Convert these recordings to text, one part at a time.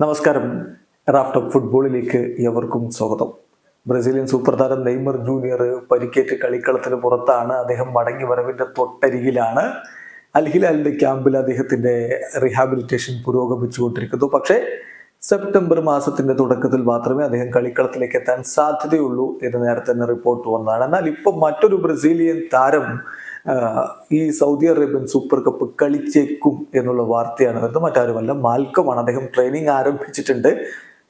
നമസ്കാരം. Raft of ഫുട്ബോളിലേക്ക് എവർക്കും സ്വാഗതം. ബ്രസീലിയൻ സൂപ്പർ താരം നെയ്മർ ജൂനിയർ പരിക്കേറ്റ് കളിക്കളത്തിന് പുറത്താണ് അദ്ദേഹം മടങ്ങി വരവിന്റെ തൊട്ടരികിലാണ്. അൽഹിലാലിന്റെ ക്യാമ്പിൽ അദ്ദേഹത്തിന്റെ റീഹാബിലിറ്റേഷൻ പുരോഗമിച്ചുകൊണ്ടിരിക്കുന്നു. പക്ഷേ സെപ്റ്റംബർ മാസത്തിന്റെ തുടക്കത്തിൽ മാത്രമേ അദ്ദേഹം കളിക്കളത്തിലേക്ക് എത്താൻ സാധ്യതയുള്ളൂ എന്ന് നേരത്തെ തന്നെ റിപ്പോർട്ട് വന്നതാണ്. എന്നാൽ ഇപ്പം മറ്റൊരു ബ്രസീലിയൻ താരം ഈ സൗദി അറേബ്യൻ സൂപ്പർ കപ്പ് കളിച്ചേക്കും എന്നുള്ള വാർത്തയാണ് വരുന്നത്. മറ്റാരുമല്ല മാൽക്കമാണ് അദ്ദേഹം ട്രെയിനിങ് ആരംഭിച്ചിട്ടുണ്ട്.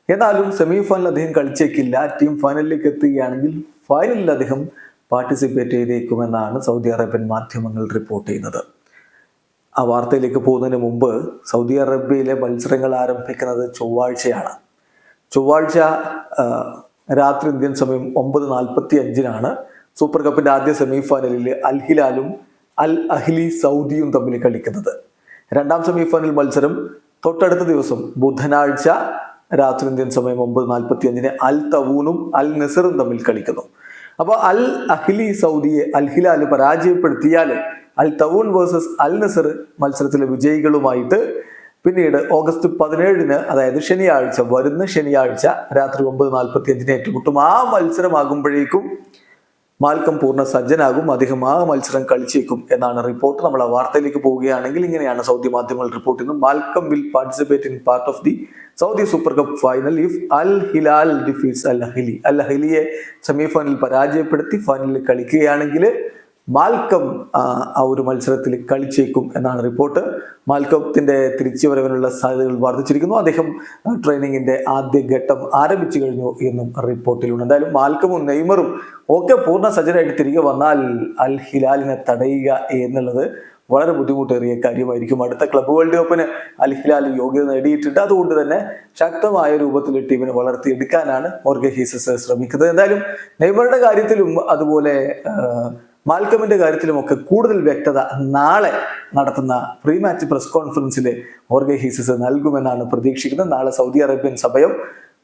എന്നാലും സെമി ഫൈനൽ അദ്ദേഹം കളിച്ചേക്കില്ല. ടീം ഫൈനലിലേക്ക് എത്തുകയാണെങ്കിൽ ഫൈനലിൽ അദ്ദേഹം പാർട്ടിസിപ്പേറ്റ് ചെയ്തേക്കുമെന്നാണ് സൗദി അറേബ്യൻ മാധ്യമങ്ങൾ റിപ്പോർട്ട് ചെയ്യുന്നത്. ആ വാർത്തയിലേക്ക് പോകുന്നതിന് മുമ്പ് സൗദി അറേബ്യയിലെ മത്സരങ്ങൾ ആരംഭിക്കുന്നത് ചൊവ്വാഴ്ചയാണ്. ചൊവ്വാഴ്ച രാത്രി ഇന്ത്യൻ സമയം ഒമ്പത് നാൽപ്പത്തി അഞ്ചിനാണ് സൂപ്പർ കപ്പിന്റെ ആദ്യ സെമി ഫൈനലിൽ അൽ ഹിലാലും അൽ അഹ്ലി സൗദിയും തമ്മിൽ കളിക്കുന്നത്. രണ്ടാം സെമി ഫൈനൽ മത്സരം തൊട്ടടുത്ത ദിവസം ബുധനാഴ്ച രാത്രി ഇന്ത്യൻ സമയം ഒമ്പത് നാൽപ്പത്തി അഞ്ചിന് അൽ തവൂനും അൽ നസറും തമ്മിൽ കളിക്കുന്നു. അപ്പോൾ അൽ അഹ്ലി സൗദിയെ Al Hilal പരാജയപ്പെടുത്തിയാൽ Al Taawoun versus Al Nassr മത്സരത്തിലെ വിജയികളുമായിട്ട് പിന്നീട് ഓഗസ്റ്റ് പതിനേഴിന് അതായത് ശനിയാഴ്ച വരുന്ന ശനിയാഴ്ച രാത്രി ഒമ്പത് നാൽപ്പത്തി അഞ്ചിന് ഏറ്റുമുട്ടും. ആ മത്സരമാകുമ്പോഴേക്കും മാൽക്കം പൂർണ സജ്ജനാകും. അദ്ദേഹം ആ മത്സരം കളിച്ചേക്കും എന്നാണ് റിപ്പോർട്ട്. നമ്മൾ ആ വാർത്തയിലേക്ക് പോവുകയാണെങ്കിൽ ഇങ്ങനെയാണ് സൗദി മാധ്യമങ്ങൾ റിപ്പോർട്ട് ചെയ്യുന്നത്. Malcolm will participate in part of the Saudi super cup final if Al Hilal defeats Al Ahli Al അഹിലിയെ സെമിഫൈനലിൽ പരാജയപ്പെടുത്തി ഫൈനലിൽ കളിക്കുകയാണെങ്കിൽ മാൽക്കം ആ, ഒരു മത്സരത്തിൽ കളിച്ചേക്കും എന്നാണ് റിപ്പോർട്ട്. മാൽക്കത്തിന്റെ തിരിച്ചുവരവിനുള്ള സാധ്യതകൾ വർദ്ധിച്ചിരിക്കുന്നു. അദ്ദേഹം ട്രെയിനിങ്ങിന്റെ ആദ്യ ഘട്ടം ആരംഭിച്ചു കഴിഞ്ഞു എന്നും റിപ്പോർട്ടിലുണ്ട്. എന്തായാലും മാൽക്കമും നെയ്മറും ഒക്കെ പൂർണ സജ്ജരായിട്ട് തിരികെ വന്നാൽ അൽ ഹിലാലിനെ തടയുക എന്നുള്ളത് വളരെ ബുദ്ധിമുട്ടേറിയ കാര്യമായിരിക്കും. അടുത്ത ക്ലബ് വേൾഡ് കപ്പിന് അൽ ഹിലാൽ യോഗ്യത നേടിയിട്ടുണ്ട്. അതുകൊണ്ട് തന്നെ ശക്തമായ രൂപത്തിൽ ടീമിനെ വളർത്തിയെടുക്കാനാണ് മോർഗെ ഹീസസ് ശ്രമിക്കുന്നത്. എന്തായാലും നെയ്മറുടെ കാര്യത്തിലും അതുപോലെ മാൽക്കമിന്റെ കാര്യത്തിലുമൊക്കെ കൂടുതൽ വ്യക്തത നാളെ നടത്തുന്ന പ്രീ മാച്ച് പ്രസ് കോൺഫറൻസിൽ ഓർഗെ ഹീസസ് നൽകുമെന്നാണ് പ്രതീക്ഷിക്കുന്നത്. നാളെ സൗദി അറേബ്യൻ സമയം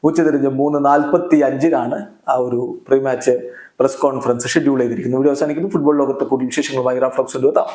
ഉച്ചതിരിഞ്ഞ് മൂന്ന് നാൽപ്പത്തി അഞ്ചിനാണ് ആ ഒരു pre match press conference schedule ചെയ്തിരിക്കുന്നത്. ഇവിടെ അവസാനിക്കുന്നു. ഫുട്ബോൾ ലോകത്തെ കൂടുതൽ വിശേഷങ്ങളുമായി റാഫ്ലോക്സ് എത്താം